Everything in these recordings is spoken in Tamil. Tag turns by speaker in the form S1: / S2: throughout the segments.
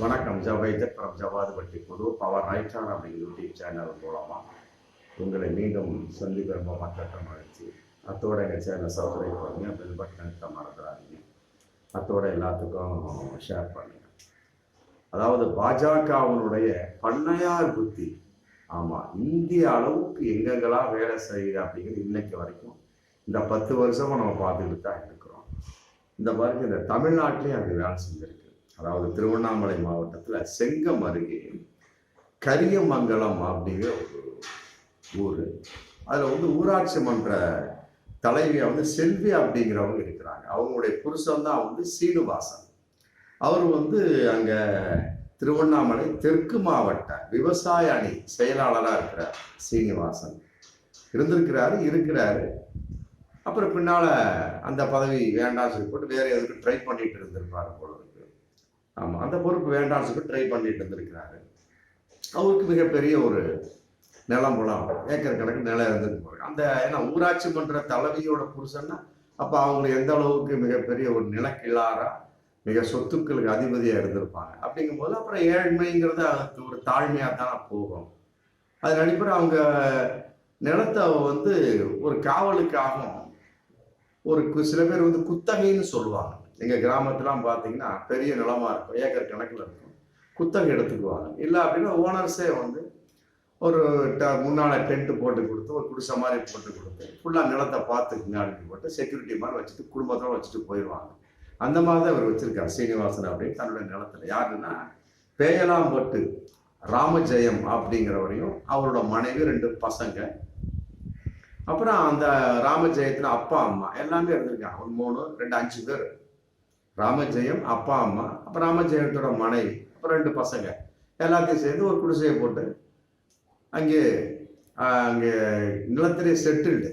S1: வணக்கம். ஜவைஜர் ஃப்ரம் ஜவாதுபட்டி புது பவர் ரைட்டான் அப்படிங்கிற யூடியூப் சேனல் மூலமாக உங்களை மீண்டும் சந்திக்க ரொம்ப மக்கட்ட மகிழ்ச்சி. அத்தோட எங்கள் சேனல் சப்ஸ்கிரைப் பண்ணுங்கள் பெல் பட்டன் அழுத்த மறந்துடாதீங்க. அத்தோட எல்லாத்துக்கும் ஷேர் பண்ணுங்கள் அதாவது பாஜகவினுடைய பண்ணையார் புத்தி. ஆமாம் இந்திய அளவுக்கு எங்கெங்கெல்லாம் வேலை செய்யுது அப்படிங்கிறது இன்னைக்கு வரைக்கும் இந்த பத்து வருஷமாக நம்ம பார்த்துக்கிட்டு தான் இருக்கிறோம். இந்த மாதிரி இந்த தமிழ்நாட்டிலையும் அது வேலை செஞ்சுருக்கு. அதாவது திருவண்ணாமலை மாவட்டத்தில் செங்கம் அருகே கரியமங்கலம் அப்படிங்கிற ஒரு ஊர். அதில் வந்து ஊராட்சி மன்ற தலைவியாக வந்து செல்வி அப்படிங்கிறவங்க இருக்கிறாங்க. அவங்களுடைய புருஷன் தான் வந்து சீனிவாசன். அவர் வந்து அங்கே திருவண்ணாமலை தெற்கு மாவட்ட விவசாய அணி செயலாளராக இருக்கிறார் சீனிவாசன். இருந்திருக்கிறாரு இருக்கிறாரு. அப்புறம் பின்னால் அந்த பதவி வேண்டாம்னு சொல்லி போட்டு வேறு எதுக்கு ட்ரை பண்ணிட்டு இருந்திருப்பாரு போல ஆமாம் அந்த பொறுப்பு வேண்டாம்னு சொல்லி ட்ரை பண்ணிட்டு இருந்திருக்கிறாரு. அவருக்கு மிகப்பெரிய ஒரு நிலம் புலம் ஏக்கர் கணக்கு நிலம் இருந்துட்டு போறாங்க அந்த ஏன்னா ஊராட்சி மன்ற தலைவியோட புருஷன்னா அப்போ அவங்க எந்த அளவுக்கு மிகப்பெரிய ஒரு நிலக்கிழாரா மிக சொத்துக்களுக்கு அதிபதியாக இருந்திருப்பாங்க. அப்படிங்கும்போது அப்புறம் ஏழ்மைங்கிறது அதுக்கு ஒரு தாழ்மையாக தானே போகும். அதன் அடிப்படை அவங்க நிலத்தை வந்து ஒரு காவலுக்காகவும் ஒரு கு- சில பேர் வந்து குத்தகைன்னு சொல்லுவாங்க. எங்கள் கிராமத்துலாம் பார்த்தீங்கன்னா பெரிய நிலமாக இருக்கும் ஏக்கர் கணக்கில் இருக்கும். குத்தகை எடுத்துக்குவாங்க. இல்லை அப்படின்னா ஓனர்ஸே வந்து ஒரு ட முன்னால் டென்ட்டு போட்டு கொடுத்து ஒரு குடிசை மாதிரி போட்டு கொடுத்து ஃபுல்லாக நிலத்தை பார்த்துக்குங்க அப்படின்னு போட்டு செக்யூரிட்டி மாதிரி வச்சுட்டு குடும்பத்தோட வச்சுட்டு போயிடுவாங்க. அந்த மாதிரி தான் இவர் வச்சிருக்கார் சீனிவாசன் அப்படின்னு தன்னுடைய நிலத்துல. யாருன்னா பேயலாம்பட்டு ராமஜெயம் அப்படிங்கிறவரையும் அவரோட மனைவி ரெண்டு பசங்க. அப்புறம் அந்த ராமஜெயத்தில் அப்பா அம்மா எல்லாமே இருந்திருக்காங்க. ஒரு மூணு ரெண்டு அஞ்சு பேர். ராமஜெயம் அப்பா அம்மா அப்புறம் ராமஜெயத்தோட மனைவி அப்புறம் ரெண்டு பசங்க. எல்லாத்தையும் சேர்ந்து ஒரு குடிசையை போட்டு அங்கே அங்கே நிலத்திலே செட்டில்டு.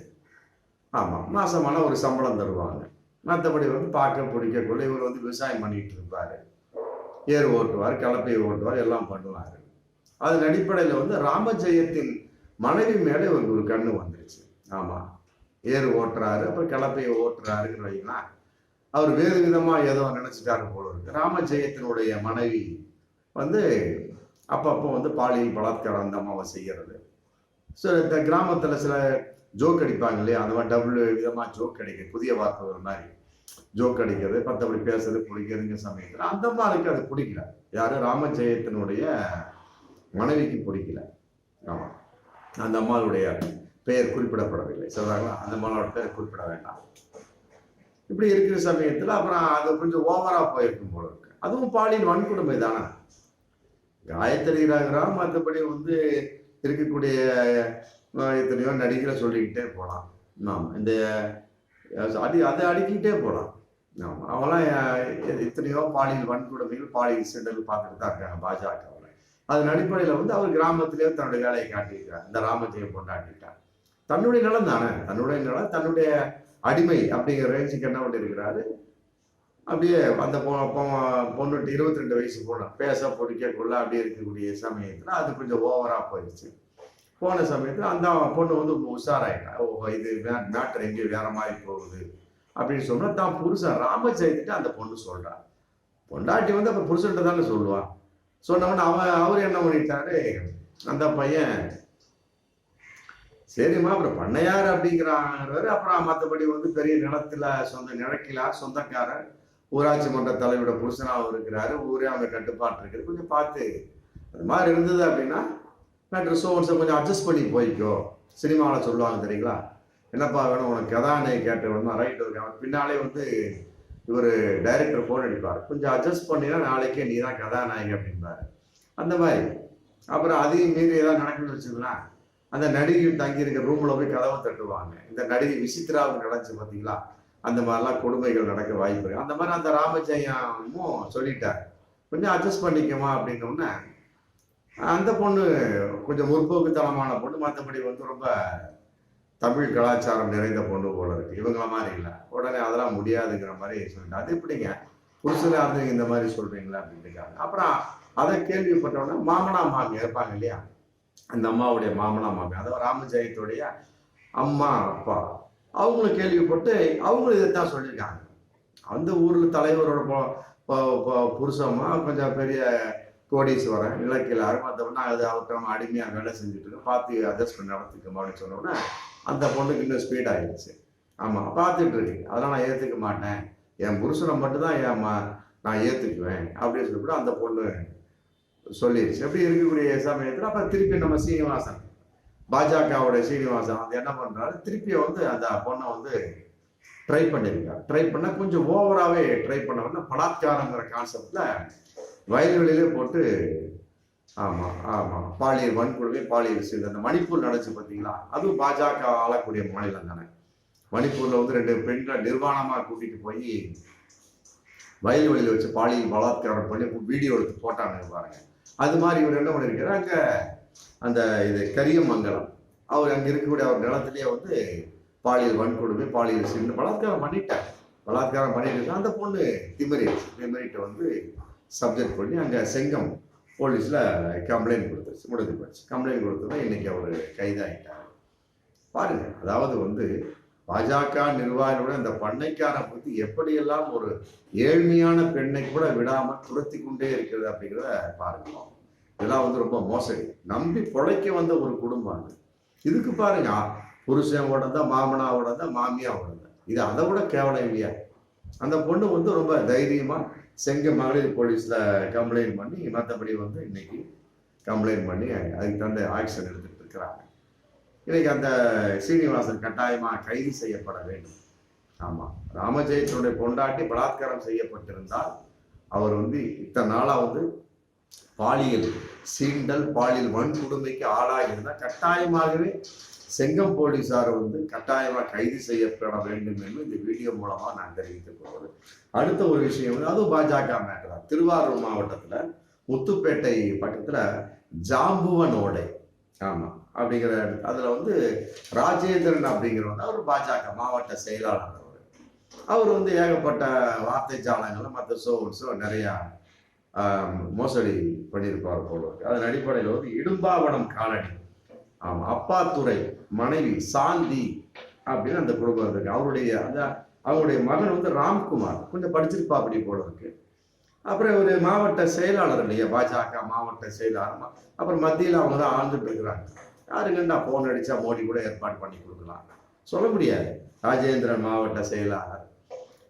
S1: ஆமாம் மாதமான ஒரு சம்பளம் தருவாங்க. மற்றபடி வந்து பார்க்க பிடிக்கக்குள்ள இவர் வந்து விவசாயம் பண்ணிட்டு இருப்பார். ஏர் ஓட்டுவார் கலப்பை ஓட்டுவார் எல்லாம் பண்ணுவார். அதன் அடிப்படையில் வந்து ராமஜெயத்தின் மனைவி மேலே இவருக்கு ஒரு கண்ணு வந்துருச்சு. ஆமாம் ஏர் ஓட்டுறாரு அப்புறம் கலப்பையை ஓட்டுறாருன்னு வைங்களா அவர் வேறு விதமாக ஏதோ நினைச்சிட்டாரு போல இருக்கு. ராமஜெயத்தினுடைய மனைவி வந்து அப்பப்போ வந்து பாலியல் பலாத்காரம் அந்த அம்மாவை செய்யறது. ஸோ இந்த கிராமத்தில் சில ஜோக் அடிப்பாங்க இல்லையா? அந்த மாதிரி டபுள் விதமாக ஜோக் அடிக்க புதிய வார்த்தைகள் மாதிரி ஜோக் அடிக்கிறது மற்றபடி பேசுறது பிடிக்கிறதுங்க சமயத்தில். அந்த அம்மாவுக்கு அது பிடிக்கல. யாரு ராமஜெயத்தினுடைய மனைவிக்கு பிடிக்கல. ஆமாம் அந்த அம்மாவுடைய பெயர் குறிப்பிடப்படவில்லை. சொல்றாங்களா? அந்த அம்மாவோட பெயர் குறிப்பிட வேண்டாம். இப்படி இருக்கிற சமயத்தில் அப்புறம் அது கொஞ்சம் ஓவராக போயிருக்கும் போல இருக்கு. அதுவும் பாலியல் வன்கொடுமை தானே? காயத்ரி மற்றபடி வந்து இருக்கக்கூடிய எத்தனையோ நடிகரை சொல்லிக்கிட்டே போகலாம் நாம் இந்த அடி அதை அடிக்கிட்டே போகலாம் ஆமாம் அவெல்லாம் எத்தனையோ பாலியல் வன்கொடுமைகள் பாலியல் சீண்டல் பார்த்துட்டு தான் இருக்காங்க பாஜகவில் அதன் அடிப்படையில் வந்து அவர் கிராமத்திலேயே தன்னுடைய வேலையை காட்டியிருக்கிறார். இந்த ராமஜெயம் கொண்டாடிட்டார். தன்னுடைய நிலம் தானே? தன்னுடைய நிலம் தன்னுடைய அடிமை அப்படிங்கிற ரேஞ்சுக்கு என்ன பண்ணியிருக்கிறாரு அப்படியே அந்த பொ- பொண்ணுட்டு இருபத்தி ரெண்டு வயசு போன பேச பொடிக்க கொள்ள அப்படியே இருக்கக்கூடிய சமயத்தில் அது கொஞ்சம் ஓவராக போயிடுச்சு போன சமயத்தில் அந்த பொண்ணு வந்து உஷாராயிட்டா. ஓ இது மேட்டர் எங்கேயோ வேற மாதிரி போகுது அப்படின்னு சொன்னா தான் புருஷன் ராமஜெயத்திட்ட அந்த பொண்ணு சொல்றா. பொண்டாட்டி வந்து அப்போ புருஷன்ட்டு தானே சொல்லுவான் சொன்னவொன்னே அவன் அவர் என்ன பண்ணிட்டாரு? அந்த பையன் சரிம்மா அப்புறம் பண்ணையார் அப்படிங்கிறாங்கிறவர் அப்புறம் மற்றபடி வந்து பெரிய நிலத்துல சொந்த நிலக்கிலா சொந்தக்காரர் ஊராட்சி மன்ற தலைவரோட புருஷனாகவும் இருக்கிறாரு ஊரே அவங்க கட்டுப்பாட்டு இருக்குது. கொஞ்சம் பார்த்து அது மாதிரி இருந்தது அப்படின்னா நான் ட்ரெஸ் ஒன்ஸை கொஞ்சம் அட்ஜஸ்ட் பண்ணி போய்க்கோ. சினிமாவில் சொல்லுவாங்க தெரியுங்களா? என்னப்பா வேணும் உனக்கு கதாநாயகி கேட்டு வேணுமா ரைட் ஓகே அவன் பின்னாலே வந்து இவர் டைரக்டர் ஃபோன் அடிப்பார். கொஞ்சம் அட்ஜஸ்ட் பண்ணினா நாளைக்கே நீ தான் கதாநாயகி அப்படின்பாரு அந்த மாதிரி. அப்புறம் அதையும் மீறி ஏதாவது நடக்குன்னு வச்சுக்கலாம் அந்த நடிகையும் தங்கி இருக்கிற ரூமில் போய் கதவை தட்டுவாங்க. இந்த நடிகை விசித்ராவுக்கு நடந்துச்சு பார்த்தீங்களா அந்த மாதிரிலாம் கொடுமைகள் நடக்க வாய்ப்பு இருக்கு. அந்த மாதிரி அந்த ராமஜெயமும் சொல்லிட்டார். கொஞ்சம் அட்ஜஸ்ட் பண்ணிக்கமா அப்படின்னோடனே அந்த பொண்ணு கொஞ்சம் முற்போக்குத்தனமான பொண்ணு. மற்றபடி வந்து ரொம்ப தமிழ் கலாச்சாரம் நிறைந்த பொண்ணு போல இருக்கு. இவங்கள மாதிரி இல்லை. உடனே அதெல்லாம் முடியாதுங்கிற மாதிரி சொல்லிட்டு அது எப்படிங்க? புருஷனா இருந்து இந்த மாதிரி சொல்றீங்களா அப்படின்ட்டுருக்காங்க அப்புறம் அதை கேள்விப்பட்டோன்னே மாமனா மாமி இருப்பாங்க இல்லையா? அந்த அம்மாவுடைய மாமனா மாமி அதாவது ராமஜெயத்துடைய அம்மா அப்பா. அவங்களும் கேள்விப்பட்டு அவங்களும் இதைத்தான் சொல்லியிருக்காங்க. அந்த ஊரில் தலைவரோட புருஷமா கொஞ்சம் பெரிய கோடீஸ்வரன் இலக்கியலாரும் மற்றவொன்னா அது அவர்கிட்ட நம்ம அடிமையாக வேலை செஞ்சுட்டு இருக்கோம் பார்த்து அட்ஜஸ்ட் பண்ணி நடத்திக்கோமா அப்படின்னு சொன்னோடனே அந்த பொண்ணுக்கு இன்னும் ஸ்பீட் ஆயிடுச்சு. ஆமாம் பார்த்துட்டு இருக்கு. அதெல்லாம் நான் ஏற்றுக்க மாட்டேன். என் புருஷனை மட்டும்தான் என் நான் ஏற்றுக்குவேன் அப்படின்னு சொல்லிட்டு அந்த பொண்ணு சொல்லிடுச்சு அப்படி இருக்கக்கூடிய சமயத்தில் அப்போ திருப்பி நம்ம சீனிவாசன் பாஜகவோட சீனிவாசன் வந்து என்ன பண்ணுறாரு திருப்பி வந்து அந்த பொண்ணை வந்து ட்ரை பண்ணியிருக்காரு ட்ரை பண்ண கொஞ்சம் ஓவராகவே ட்ரை பண்ண பலாத்காரங்கிற கான்செப்டில் வயல்வெளியிலே போட்டு ஆமாம் ஆமாம் பாலியல் வன்கொடுமை பாலியல் சீல் அந்த மணிப்பூர் நடந்துச்சு பார்த்தீங்களா அதுவும் பாஜக ஆளக்கூடிய மாநிலம் தானே. மணிப்பூரில் வந்து ரெண்டு பெண்களை நிர்வாணமாக கூட்டிகிட்டு போய் வயல்வெளியில் வச்சு பாலியல் பலாத்காரம் பண்ணி வீடியோ எடுத்து போட்டாங்க பாருங்கள் அது மாதிரி இவர் என்ன பண்ணிருக்காரு அங்கே அந்த இது கரியமங்கலம். அவர் அங்கே இருக்கக்கூடிய அவர் நிலத்திலேயே வந்து பாலியல் வன்கொடுமை பாலியல் சின்ன பலாத்காரம் பண்ணிட்டார். பலாத்காரம் பண்ணிட்டு அந்த பொண்ணு திமிரிடுச்சு. திமரிட்ட வந்து சப்ஜெக்ட் பண்ணி அங்கே செங்கம் போலீஸில் கம்ப்ளைண்ட் கொடுத்துருச்சு. முடிஞ்சு போச்சு. கம்ப்ளைண்ட் கொடுத்ததான் இன்னைக்கு அவர் கைதாகிட்டார் பாருங்க. அதாவது வந்து பாஜக நிர்வாகிகளோட இந்த பண்ணைக்கார பத்தி எப்படியெல்லாம் ஒரு ஏழ்மையான பெண்ணை கூட விடாம துரத்தி கொண்டே இருக்கிறது அப்படிங்கிறத பாருங்க இதெல்லாம் வந்து ரொம்ப மோசடி. நம்பி பிழைக்க வந்த ஒரு குடும்பம் அது. இதுக்கு பாருங்க புருஷன் உடந்த மாமனா உடந்த மாமியா உடந்த இது அதை விட கேவலம் இல்லையா? அந்த பொண்ணு வந்து ரொம்ப தைரியமா செங்க மகளிர் போலீஸ்ல கம்ப்ளைண்ட் பண்ணி மற்றபடி வந்து இன்னைக்கு கம்ப்ளைண்ட் பண்ணி அதுக்கு தகுந்த ஆக்ஷன் எடுத்துட்டு இருக்கிறாங்க. இன்னைக்கு அந்த சீனிவாசன் கட்டாயமாக கைது செய்யப்பட வேண்டும். ஆமாம் ராமஜெயத்தினுடைய பொண்டாட்டி பலாத்காரம் செய்யப்பட்டிருந்தால் அவர் வந்து இத்தனை நாளாக வந்து பாலியல் சீண்டல் பாலியல் வன்கொடுமைக்கு ஆளாகியிருந்தால் கட்டாயமாகவே செங்கம் போலீசார் வந்து கட்டாயமாக கைது செய்யப்பட வேண்டும் என்று இந்த வீடியோ மூலமாக நான் தெரிவித்துக் கொள்வது. அடுத்த ஒரு விஷயம் வந்து அதுவும் பாஜக மேட்டர் தான். திருவாரூர் மாவட்டத்தில் முத்துப்பேட்டை பக்கத்தில் ஜாம்புவன் ஓடை. அப்படிங்கிற அதில் வந்து ராஜேந்திரன் அப்படிங்கிறவங்க அவர் பாஜக மாவட்ட செயலாளர் அவர். அவர் வந்து ஏகப்பட்ட வார்த்தை ஜாலங்களும் மற்ற ஷோஸோ நிறையா மோசடி பண்ணியிருப்பார் போல அதன் அடிப்படையில் வந்து இடும்பாவனம் காலனி. ஆமாம் அப்பாத்துறை மனைவி சாந்தி அப்படின்னு அந்த குடும்பம் இருக்கு. அவருடைய அந்த அவருடைய மகன் வந்து ராம்குமார். கொஞ்சம் படிச்சிருப்பா அப்படி போல இருக்கு. அப்புறம் ஒரு மாவட்ட செயலாளர் இல்லையா? பாஜக மாவட்ட செயலாளர். அப்புறம் மத்தியில் அவங்க தான் ஆழ்ந்துட்டு இருக்கிறாங்க. யாருங்கன்னா ஃபோன் அடிச்சா மோடி கூட ஏற்பாடு பண்ணி கொடுக்கலாம். சொல்ல முடியாது. ராஜேந்திரன் மாவட்ட செயலாளர்.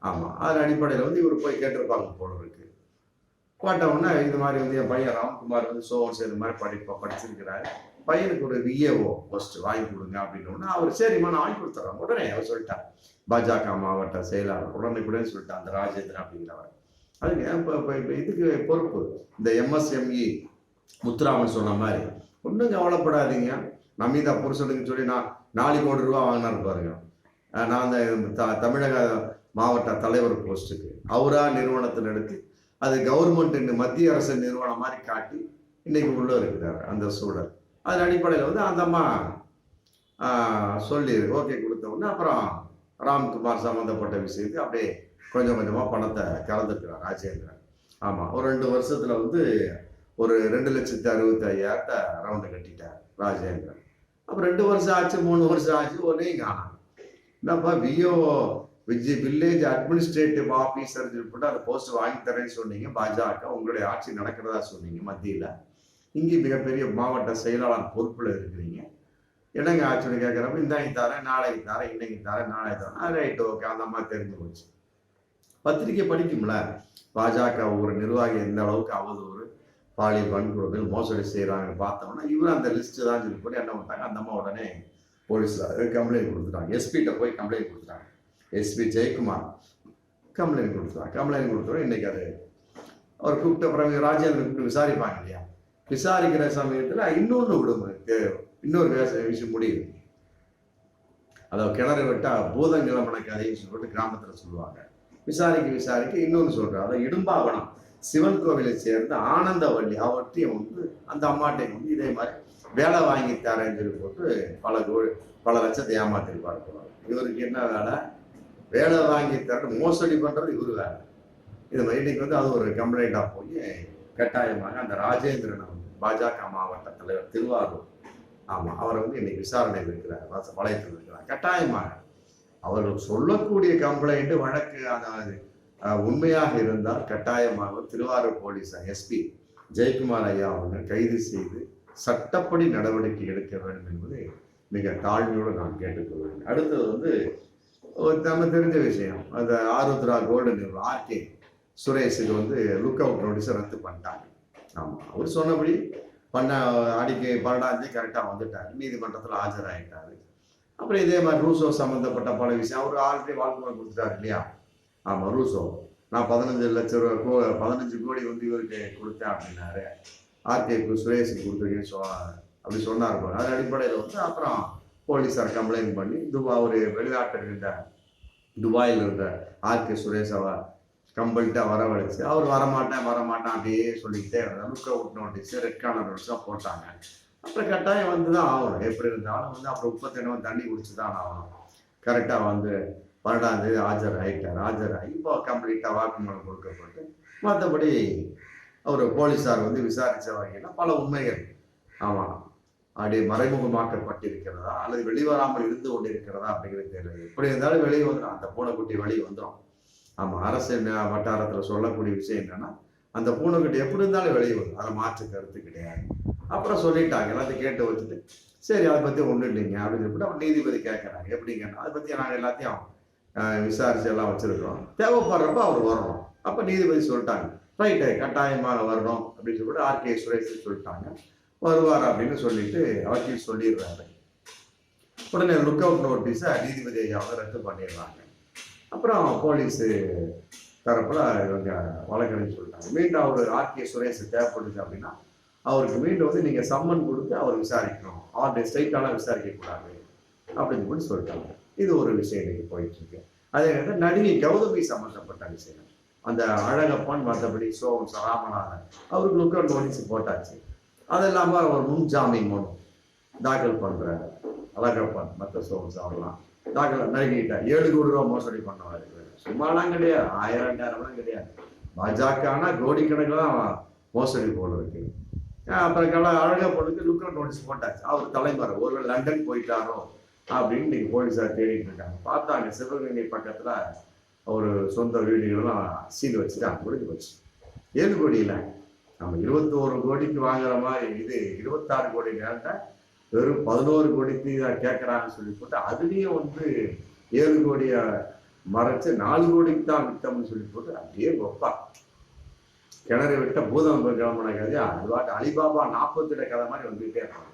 S1: ஆமா அதன் அடிப்படையில் வந்து இவர் போய் கேட்டிருப்பாங்க போல இருக்கு. போட்டவுடனே இது மாதிரி வந்து என் பையன் ராம்குமார் வந்து சோகம் செய்த மாதிரி படிப்பா படிச்சிருக்கிறாரு. பையனுக்கு ஒரு விஏஓ போஸ்ட் வாங்கி கொடுங்க அப்படின்னு அவர் சரிம்மா நான் வாங்கி கொடுத்துறேன். உடனே அவர் சொல்லிட்டார். பாஜக மாவட்ட செயலாளர் உடனே சொல்லிட்டார் அந்த ராஜேந்திரன் அப்படிங்கிறவர். அதுக்கு இப்போ இப்போ இப்போ இதுக்கு பொறுப்பு. இந்த எம்எஸ்எம்இ முத்துராமன் சொன்ன மாதிரி ஒன்றும் கவலைப்படாதீங்க. நமிதா புருஷனுக்கு சொல்லி நான் நாலு கோடி ரூபா வாங்கினாரு பாருங்க. நான் அந்த த- தமிழக மாவட்ட தலைவர் போஸ்ட்டுக்கு. அவரா நிறுவனத்தில் எடுத்து அது கவர்மெண்ட் மத்திய அரசு நிறுவனம் மாதிரி காட்டி இன்னைக்கு உள்ள இருக்கிறார் அந்த சூழல். அதன் அடிப்படையில் வந்து அந்த அம்மா சொல்லி ஓகே கொடுத்த உடனே அப்புறம் ராம்குமார் சம்மந்தப்பட்ட விஷயத்துக்கு அப்படியே கொஞ்சம் கொஞ்சமாக பணத்தை கலந்துருக்கிறார் ராஜேந்திரன். ஆமாம் ஒரு ரெண்டு வருஷத்தில் வந்து ஒரு ரெண்டு லட்சத்தி அறுபத்தி ஐயாயிரத்தை ரவுண்டை கட்டிட்டார் ராஜேந்திரன். அப்புறம் ரெண்டு வருஷம் ஆச்சு மூணு வருஷம் ஆச்சு ஒன்றையும் காணாங்க என்னப்பா VO Vijay village administrative officer சொல்லிட்டு அந்த போஸ்ட் வாங்கி தரேன்னு சொன்னீங்க பாஜக உங்களுடைய ஆட்சி நடக்கிறதா சொன்னீங்க மத்தியில். இங்கே மிகப்பெரிய மாவட்ட செயலாளர் பொறுப்பில் இருக்கிறீங்க. என்னங்க ஆட்சியில் கேட்குறப்ப இந்தாங்க தரேன் நாளைக்கு தரேன் இன்னைக்கு தரேன் நாளைக்கு தரேன். ரைட் ஓகே அந்த மாதிரி தெரிஞ்சு போச்சு. பத்திரிக்கை படிக்கும்ல பாஜக ஒரு நிர்வாகி எந்த அளவுக்கு அவதூறு பாலியல் வன்கொடுமை மோசடி செய்கிறாங்கன்னு பார்த்தோம்னா இவரும் அந்த லிஸ்ட் தான் சொல்லி போட்டு என்ன பண்ணிட்டாங்க அந்த அம்மா உடனே போலீஸில் கம்ப்ளைண்ட் கொடுத்துட்டாங்க. எஸ்பிகிட்ட போய் கம்ப்ளைண்ட் கொடுத்துட்டாங்க. எஸ்பி ஜெயக்குமார் கம்ப்ளைண்ட் கொடுத்துட்டாங்க. கம்ப்ளைண்ட் கொடுத்துட்டோம் இன்னைக்கு அது அவர் கூப்பிட்ட பிறகு ராஜேந்திரன் கூப்பிட்டு விசாரிப்பாங்க இல்லையா? விசாரிக்கிற சமயத்தில் இன்னொன்று விடும் இன்னொரு விஷ- விஷயம் முடியுது. அதாவது கிணறு வெட்டா பூதங்கிழமன கதைன்னு சொல்லிட்டு கிராமத்தில் சொல்லுவாங்க. விசாரிக்க விசாரிக்க இன்னொன்று சொல்றாரு. அதாவது இடும்பாவனம். சிவன் கோவிலை சேர்ந்த ஆனந்தவள்ளி அவற்றையும் வந்து அந்த அம்மாட்டையும் வந்து இதே மாதிரி வேலை வாங்கி தரேன்னு சொல்லி போட்டு பல கோ பல லட்சத்தை ஏமாத்திருப்பாரு போல. இவருக்கு என்ன வேலை? வேலை வாங்கி தர மோசடி பண்ணுறது இவர் வேலை. இது மாதிரி இன்னைக்கு வந்து அது ஒரு கம்ப்ளைண்டாக போய் கட்டாயமாக அந்த ராஜேந்திரன் வந்து பாஜக மாவட்ட தலைவர் திருவாரூர் ஆமாம் அவரை வந்து இன்னைக்கு விசாரணையில் இருக்கிறார் வளையத்தில் இருக்கிறார் கட்டாயமாக அவர்கள் சொல்லக்கூடிய கம்ப்ளைண்ட்டு வழக்கு அதாவது உண்மையாக இருந்தால் கட்டாயமாக திருவாரூர் போலீஸ் எஸ்பி ஜெயக்குமார் ஐயா அவங்க கைது செய்து சட்டப்படி நடவடிக்கை எடுக்க வேண்டும் என்பதை மிக தாழ்மையோடு நான் கேட்டுக்கொள்வேன் அடுத்தது வந்து ஒரு நம்ம தெரிஞ்ச விஷயம். அந்த ஆருத்ரா கோல்டு நிறுவனம் ஆர்கே சுரேஷுக்கு வந்து லுக் அவுட் நோட்டீஸை ரத்து பண்ணிட்டாங்க. ஆமாம் அவர் சொன்னபடி பண்ண அடிக்க பன்னெண்டாம் தேதி கரெக்டாக வந்துட்டார். நீதிமன்றத்தில் ஆஜராகிட்டார் அப்புறம் இதே மாதிரி ரூசோ சம்மந்தப்பட்ட பல விஷயம். அவர் ஆல்ரெடி வாழ்க்கை கொடுத்துட்டாரு இல்லையா? ஆமாம் ரூசோ நான் பதினஞ்சு லட்சம் ரூபா கோ பதினஞ்சு கோடி வந்து இவருக்கு கொடுத்தேன் அப்படின்னாரு. ஆர்கே சுரேஷுக்கு கொடுத்துருக்கேன்னு சொ அப்படி சொன்னார் பாரு. அது அடிப்படையில் வந்து அப்புறம் போலீஸார் கம்ப்ளைண்ட் பண்ணி துபா ஒரு வெளிநாட்டில் இருந்த துபாயில் இருந்த ஆர்கே சுரேஷ் அவ கம்பல்ட்டாக வரவழைச்சு அவர் வரமாட்டேன் வரமாட்டேன் அப்படியே சொல்லிக்கிட்டே இருந்தார். Look out notice red corner நோட்டீஸாக போட்டாங்க. அப்புறம் கட்டாயம் வந்து தான் ஆகணும். எப்படி இருந்தாலும் வந்து அப்புறம் முப்பத்தெண்ணு தண்ணி குடிச்சு தான் ஆகணும். கரெக்டாக வந்து பன்னெண்டாம் தேதி ஆஜர் ஆகிட்டார் ஆஜர் ஆகி இப்போ கம்ப்ளீட்டாக வாக்குமூலம் கொடுக்கப்பட்டு மற்றபடி அவர் போலீஸார் வந்து விசாரித்த வகையில் பல உண்மைகள். ஆமாம் அப்படி மறைமுகமாக்கப்பட்டிருக்கிறதா? அல்லது வெளிவராமல் இருந்து கொண்டிருக்கிறதா அப்படிங்கிறது தெரியல. எப்படி இருந்தாலும் வெளியே வந்துடும் அந்த பூனைக்குட்டி வெளியே வந்துடும் ஆமாம் அரசு வட்டாரத்தில் சொல்லக்கூடிய விஷயம் என்னன்னா அந்த பூனைக்குட்டி எப்படி இருந்தாலும் வெளியே வரும். அதில் மாற்று கருத்து கிடையாது. அப்புறம் சொல்லிட்டாங்க. எல்லாத்தையும் கேட்டு வச்சுட்டு சரி அதை பற்றி ஒன்றும் இல்லைங்க அப்படின்னு சொல்லிட்டு அப்புறம் நீதிபதி கேட்குறாங்க எப்படிங்கன்னா அதை பற்றி நாங்கள் எல்லாத்தையும் விசாரிச்சு எல்லாம் வச்சிருக்கிறோம். தேவைப்படுறப்ப அவர் வரணும் அப்போ நீதிபதி சொல்லிட்டாங்க. ரைட்டு கட்டாயமாக வரணும். அப்படின்னு சொல்லிட்டு ஆர்கே சுரேஷ் சொல்லிட்டாங்க. வருவார் அப்படின்னு சொல்லிட்டு வக்கீல் சொல்லிடுறாரு. உடனே லுக் அவுட் நோட்டீஸை நீதிபதி ஐயாவை ரத்து பண்ணிடுறாங்க. அப்புறம் போலீஸு தரப்புல இவங்க வழக்கறிஞர் சொல்லிட்டாங்க. மீண்டும் அவர் ஆர்கே சுரேஷ் தேவைப்படுது அப்படின்னா அவருக்கு மீண்டும் வந்து நீங்கள் சம்மன் கொடுத்து அவர் விசாரிக்கணும். அவருடைய ஸ்ட்ரைட்டாலாம் விசாரிக்கக்கூடாது. அப்படின்னு சொல்லி சொல்லிட்டாங்க. இது ஒரு விஷயம் இன்னைக்கு போயிட்டு இருக்கு அதே நேரத்தில் நடிகை கௌதமி சம்பந்தப்பட்ட விஷயம் அந்த அழகப்பன் மற்றபடி சோகம் ராமநாதன் அவருக்கு லுக் அவுட் நோட்டீஸ் போட்டாச்சு. அது இல்லாமல் அவர் முன் ஜாமீன் மனு தாக்கல் பண்ணுறாரு அழகப்பன் மற்ற சோம்ஸ் அவர்லாம் தாக்கல் நடிகிட்ட ஏழு கோடி ரூபா மோசடி பண்ணவாரு சும்மாலாம் கிடையாது. ஆயிரம் ரெண்டாயிரம்லாம் கிடையாது. பாஜகனா கோடிக்கணக்கில் தான் மோசடி போல இருக்கு. அப்புறம் கல அழகப்பனுக்கு லுக் அவுட் நோட்டீஸ் போட்டாச்சு. அவர் தலைமறை. ஒருவேளை லண்டன் போயிட்டாரோ அப்படின்னு இன்னைக்கு போலீஸார் தேடிட்டு இருக்காங்க. பார்த்தாங்க சிவகங்கை பக்கத்தில் ஒரு சொந்த வீடுகளெல்லாம் சீல் வச்சுட்டாங்க முடிஞ்சு போச்சு. ஏழு கோடியில் நம்ம இருபத்தோரு கோடிக்கு வாங்குற மாதிரி இது இருபத்தாறு கோடி நேரத்தை வெறும் பதினோரு கோடிக்கு கேட்குறாங்கன்னு சொல்லி போட்டு அதுலேயும் வந்து ஏழு கோடியை மறைச்சு நாலு கோடிக்கு தான் வித்தோம்னு சொல்லி போட்டு அப்படியே ஒப்பா கிணறு விட்ட பூதம் கிளம்பின கதையா அது பாட்டு அலிபாபா நாற்பத்தெட்டு கதை மாதிரி வந்துகிட்டே இருப்பாங்க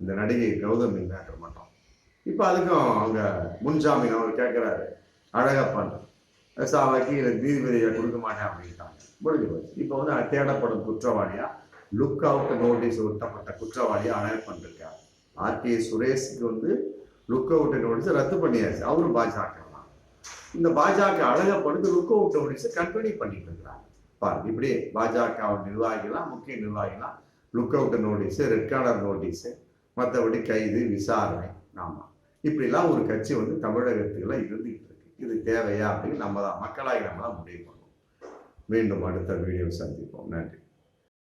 S1: இந்த நடிகை கௌதம் மேட்டர் மட்டும். இப்போ அதுக்கும் அவங்க முன்ஜாமீன் அவர் கேட்குறாரு அழகப்பன் சாவாக்கி எனக்கு நீதிபதியை கொடுக்க மாட்டேன் அப்படின்ட்டாங்க. முடிஞ்சு போச்சு. இப்போ வந்து தேடப்படும் குற்றவாளியாக லுக் அவுட் நோட்டீஸ் ஒட்டப்பட்ட குற்றவாளியாக அழகப்பன் இருக்கார். ஆர்கே சுரேஷுக்கு வந்து லுக் அவுட் நோட்டீஸ் ரத்து பண்ணியாச்சு. அவரும் பாஜக தான். இந்த பாஜக அழகப்படுத்து லுக் அவுட் நோட்டீஸை கண்டினியூ பண்ணிட்டு இருக்கிறாங்க பாருங்க இப்படி பாஜக நிர்வாகிகளாம் முக்கிய நிர்வாகிகளாம் look out notice red corner notice மற்றபடி கைது விசாரணை ஆமாம் இப்படிலாம் ஒரு கட்சி வந்து தமிழகத்தில் இருந்துகிட்டு இருக்கு. இது தேவையா அப்படின்னு நம்ம தான் மக்களாகி நம்ம தான் முடிவு பண்ணுவோம். மீண்டும் அடுத்த வீடியோ சந்திப்போம். நன்றி.